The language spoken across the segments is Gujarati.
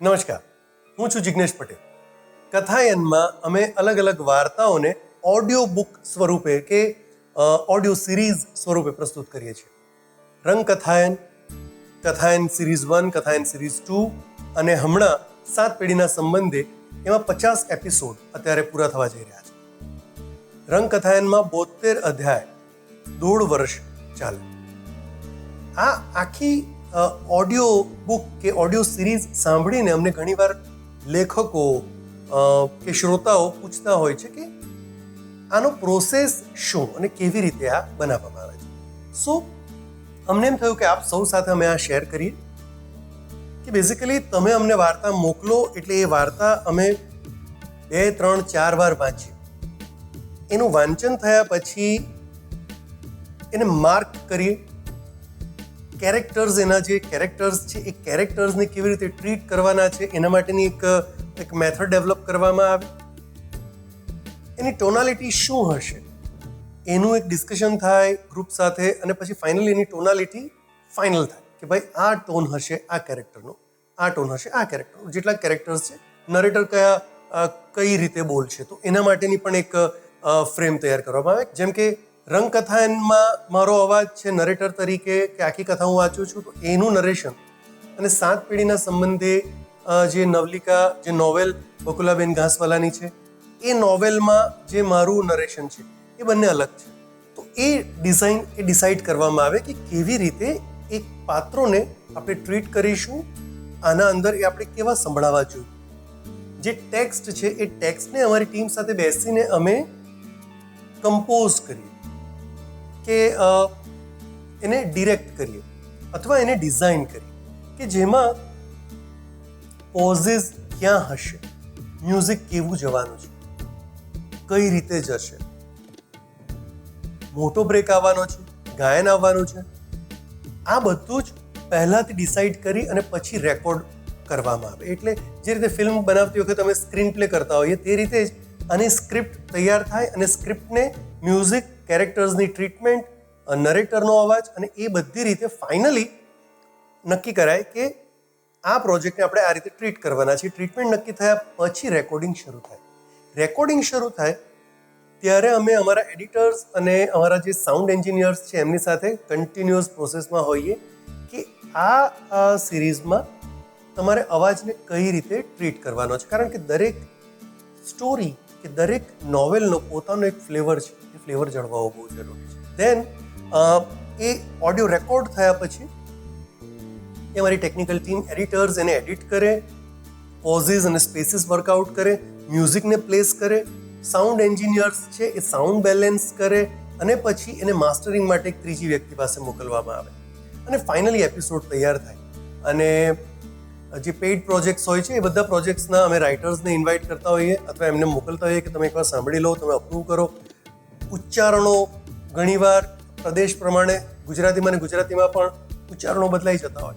નમસ્કાર, હું છું જિજ્ઞેશ પટેલ. કથાયનમાં અમે અલગ અલગ વાર્તાઓને ઓડિયો બુક સ્વરૂપે કે ઓડિયો સિરીઝ સ્વરૂપે પ્રસ્તુત કરીએ છીએ. રંગ કથાયન કથાયન સિરીઝ વન કથાયન સિરીઝ ટુ અને હમણાં સાત પેઢીના સંબંધે એમાં પચાસ એપિસોડ અત્યારે પૂરા થવા જઈ રહ્યા છે. રંગ કથાયનમાં બોતેર અધ્યાય, દોઢ વર્ષ ચાલે. આ આખી ઓડિયો બુક કે ઓડિયો સિરીઝ સાંભળીને અમને ઘણીવાર લેખકો કે શ્રોતાઓ પૂછતા હોય છે કે આનો પ્રોસેસ શું અને કેવી રીતે આ બનાવવામાં આવે છે. સો અમને એમ થયું કે આપ સૌ સાથે અમે આ શેર કરીએ કે બેઝિકલી તમે અમને વાર્તા મોકલો એટલે એ વાર્તા અમે બે, ત્રણ, ચાર વાર વાંચીએ. એનું વાંચન થયા પછી એને માર્ક કરીએ કેરેક્ટર્સ એના જે કેરેક્ટર્સ છે, એ કેરેક્ટર્સને કેવી રીતે ટ્રીટ કરવાના છે, એના માટેની એક એક મેથડ ડેવલપ કરવામાં આવે. એની ટોનાલિટી શું હશે? એનું એક ડિસ્કશન થાય ગ્રુપ સાથે અને પછી ફાઇનલી એની ટોનાલિટી ફાઇનલ થાય. કે ભાઈ, આ ટોન હશે આ કેરેક્ટરનો આ ટોન હશે આ કેરેક્ટરનો જેટલા કેરેક્ટર્સ છે નરેટર કયા કઈ રીતે બોલશે? તો એના માટેની પણ એક ફ્રેમ તૈયાર કરવામાં આવે. જેમ કે રંગકથામાં મારો અવાજ છે નરેટર તરીકે કે આખી કથા હું વાંચું છું, તો એનું નરેશન અને સાત પેઢીના સંબંધે જે નવલિકા, જે નોવેલ બકુલાબેન ઘાસવાલાની છે, એ નોવેલમાં જે મારું નરેશન છે, એ બંને અલગ છે. તો એ ડિઝાઇન એ ડિસાઇડ કરવામાં આવે કે કેવી રીતે એક પાત્રોને આપણે ટ્રીટ કરીશું, આના અંદર એ આપણે કેવા સંભળાવવા જોઈએ. જે ટેક્સ્ટ છે, એ ટેક્સ્ટને અમારી ટીમ સાથે બેસીને અમે કમ્પોઝ કરીએ. કે એને ડિરેક્ટ કરીએ અથવા એને ડિઝાઇન કરીએ કે જેમાં પોઝિસ ક્યાં હશે મ્યુઝિક કેવું જવાનું છે, કઈ રીતે જશે, મોટો બ્રેક આવવાનો છે, ગાયન આવવાનું છે, આ બધું જ પહેલાંથી ડિસાઇડ કરી અને પછી રેકોર્ડ કરવામાં આવે. એટલે જે રીતે ફિલ્મ બનાવતી વખતે અમે સ્ક્રીન પ્લે કરતા હોઈએ તે રીતે જ આની સ્ક્રિપ્ટ તૈયાર થાય અને સ્ક્રિપ્ટને મ્યુઝિક કેરેક્ટર્સની ટ્રીટમેન્ટ નરેટરનો અવાજ અને એ બધી રીતે ફાઇનલી નક્કી કરાય કે આ પ્રોજેક્ટને આપણે આ રીતે ટ્રીટ કરવાના છે ટ્રીટમેન્ટ નક્કી થયા પછી રેકોર્ડિંગ શરૂ થાય. રેકોર્ડિંગ શરૂ થાય ત્યારે અમે અમારા એડિટર્સ અને અમારા જે સાઉન્ડ એન્જિનિયર્સ છે એમની સાથે કન્ટિન્યુઅસ પ્રોસેસમાં હોઈએ કે આ સિરીઝમાં તમારે અવાજને કઈ રીતે ટ્રીટ કરવાનો છે. કારણ કે દરેક સ્ટોરી કે દરેક નોવેલનો પોતાનો એક ફ્લેવર છે. ફ્લેવર જળવાવો બહુ જરૂરી છે. દેન એ ઓડિયો રેકોર્ડ થયા પછી એ મારી ટેકનિકલ ટીમ એડિટર્સ એને એડિટ કરે પોઝિસ અને સ્પેસીસ વર્કઆઉટ કરે મ્યુઝિકને પ્લેસ કરે સાઉન્ડ એન્જિનિયર્સ છે એ સાઉન્ડ બેલેન્સ કરે અને પછી એને માસ્ટરિંગ માટે એક ત્રીજી વ્યક્તિ પાસે મોકલવામાં આવે. અને ફાઇનલી એપિસોડ તૈયાર થાય. અને જે પેઇડ પ્રોજેક્ટ્સ હોય છે એ બધા પ્રોજેક્ટ્સના અમે રાઇટર્સને ઇન્વાઇટ કરતા હોઈએ અથવા એમને મોકલતા હોઈએ કે તમે એકવાર સાંભળી લો, તમે અપ્રૂવ કરો. ઉચ્ચારણો ઘણીવાર પ્રદેશ પ્રમાણે ગુજરાતીમાં અને ગુજરાતીમાં પણ ઉચ્ચારણો બદલાઈ જતા હોય.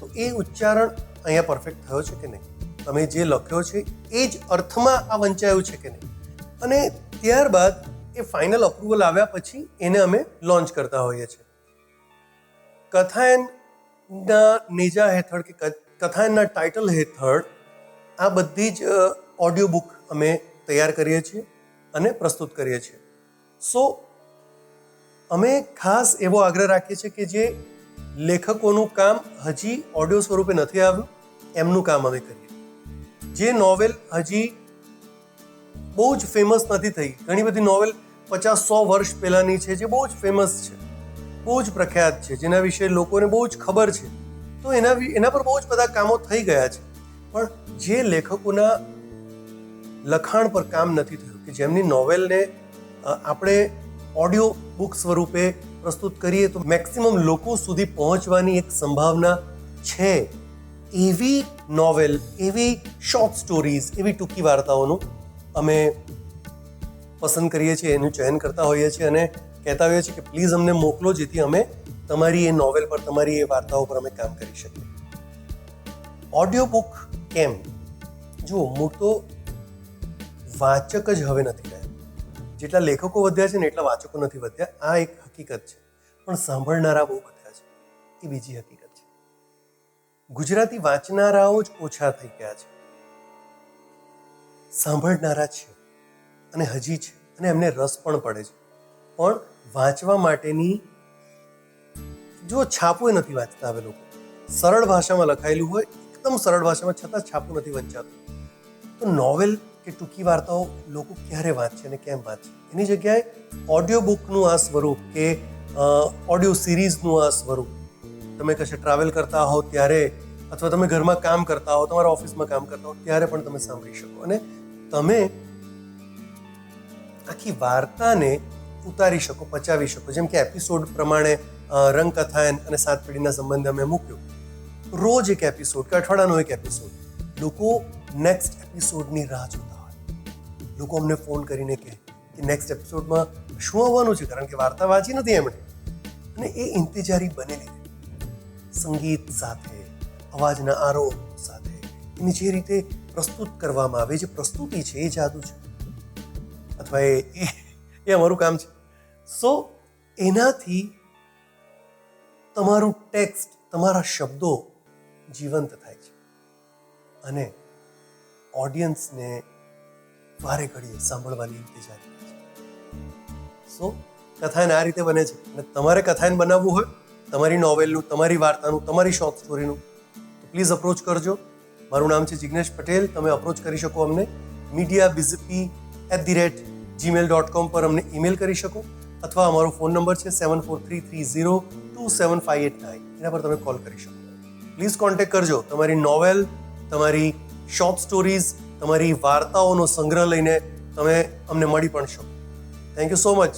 તો એ ઉચ્ચારણ અહીંયા પરફેક્ટ થયો છે કે નહીં? તમે જે લખ્યો છે, એ જ અર્થમાં આ વંચાયું છે કે નહીં? અને ત્યારબાદ એ ફાઇનલ અપ્રુવલ આવ્યા પછી એને અમે લોન્ચ કરતા હોઈએ છીએ. કથાયનના નેજા હેઠળ કે કથાયનના ટાઇટલ હેઠળ આ બધી જ ઓડિયો બુક અમે તૈયાર કરીએ છીએ અને પ્રસ્તુત કરીએ છીએ. સો અમે ખાસ એવો આગ્રહ રાખીએ છીએ કે જે લેખકોનું કામ હજી ઓડિયો સ્વરૂપે નથી આવ્યું, એમનું કામ અમે કરીએ. જે નોવેલ હજી બહુ જ ફેમસ નથી થઈ. ઘણી બધી નોવેલ પચાસ સો વર્ષ પહેલાંની છે જે બહુ જ ફેમસ છે, બહુ જ પ્રખ્યાત છે, જેના વિશે લોકોને બહુ જ ખબર છે. તો એના એના પર બહુ જ બધા કામો થઈ ગયા છે. પણ જે લેખકોના લખાણ પર કામ નથી થયું, કે જેમની નોવેલને આપણે ઓડિયો બુક સ્વરૂપે પ્રસ્તુત કરીએ તો મેક્સિમમ લોકો સુધી પહોંચવાની એક સંભાવના છે. એવી નોવેલ એવી શોર્ટ સ્ટોરીઝ એવી ટૂંકી વાર્તાઓનું અમે પસંદ કરીએ છીએ, એનું ચયન કરતા હોઈએ છીએ અને કહેતા હોઈએ છીએ કે પ્લીઝ અમને મોકલો, જેથી અમે તમારી એ નોવેલ પર, તમારી એ વાર્તાઓ પર અમે કામ કરી શકીએ. ઓડિયો બુક કેમ? જુઓ મોટો વાચક જ હવે નથી જેટલા લેખકો વધ્યા છે ને એટલા વાચકો નથી વધ્યા. આ એક હકીકત છે. પણ સાંભળનારા બહુ વધ્યા છે. એ બીજી હકીકત છે. ગુજરાતી વાંચનારાઓ જ ઓછા થઈ ગયા છે. સાંભળનારા છે અને હજી છે અને એમને રસ પણ પડે છે. પણ વાંચવા માટેની જો છાપુએ નથી વાંચતા હવે લોકો. સરળ ભાષામાં લખાયેલું હોય, એકદમ સરળ ભાષામાં છતાં છાપું નથી વંચાતું. તો નોવેલ કે ટૂંકી વાર્તાઓ લોકો ક્યારે વાંચે અને કેમ વાંચે? એની જગ્યાએ ઓડિયો બુકનું આ સ્વરૂપ કે ઓડિયો સિરીઝનું આ સ્વરૂપ. તમે કશે ટ્રાવેલ કરતા હો ત્યારે અથવા તમે ઘરમાં કામ કરતા હો, તમારા ઓફિસમાં કામ કરતા હો ત્યારે પણ તમે સાંભળી શકો. અને તમે આખી વાર્તાને ઉતારી શકો, પચાવી શકો. જેમ કે એપિસોડ પ્રમાણે રંગકથાયન અને સાત પેઢીના સંબંધે અમે મૂક્યો. રોજ એક એપિસોડ કે અઠવાડિયાનો એક એપિસોડ લોકો નેક્સ્ટ એપિસોડની રાહ જોતા લોકો અમને ફોન કરીને કહે કે નેક્સ્ટ એપિસોડમાં શું આવવાનું છે? કારણ કે વાર્તા વાંચી નથી એમણે. અને એ ઇંતજારી બનેલી સંગીત સાથે, અવાજના આરોપ સાથે. એની જે રીતે પ્રસ્તુત કરવામાં આવે, જે પ્રસ્તુતિ છે, એ જાદુ છે. અથવા એ- એ અમારું કામ છે. સો એનાથી તમારું ટેક્સ્ટ તમારા શબ્દો જીવંત થાય છે. અને ઓડિયન્સને વારે ઘડીએ સાંભળવાની ઇંતજાર સો કથાયન આ રીતે બને છે. અને તમારે કથાયન બનાવવું હોય, તમારી નોવેલનું, તમારી વાર્તાનું, તમારી શોર્ટ સ્ટોરીનું તો પ્લીઝ અપ્રોચ કરજો. મારું નામ છે જિગ્નેશ પટેલ. તમે અપ્રોચ કરી શકો અમને. Media બીઝપી at the rate Gmail dot com પર અમને ઈમેલ કરી શકો. અથવા અમારો ફોન નંબર છે seven four three three zero two seven five eight nine એના પર તમે કોલ કરી શકો. પ્લીઝ કોન્ટેક્ટ કરજો. તમારી નોવેલ તમારી શોર્ટ સ્ટોરીઝ તમારી વાર્તાઓનો સંગ્રહ લઈને તમે અમને મળી પણ શકો. Thank you so much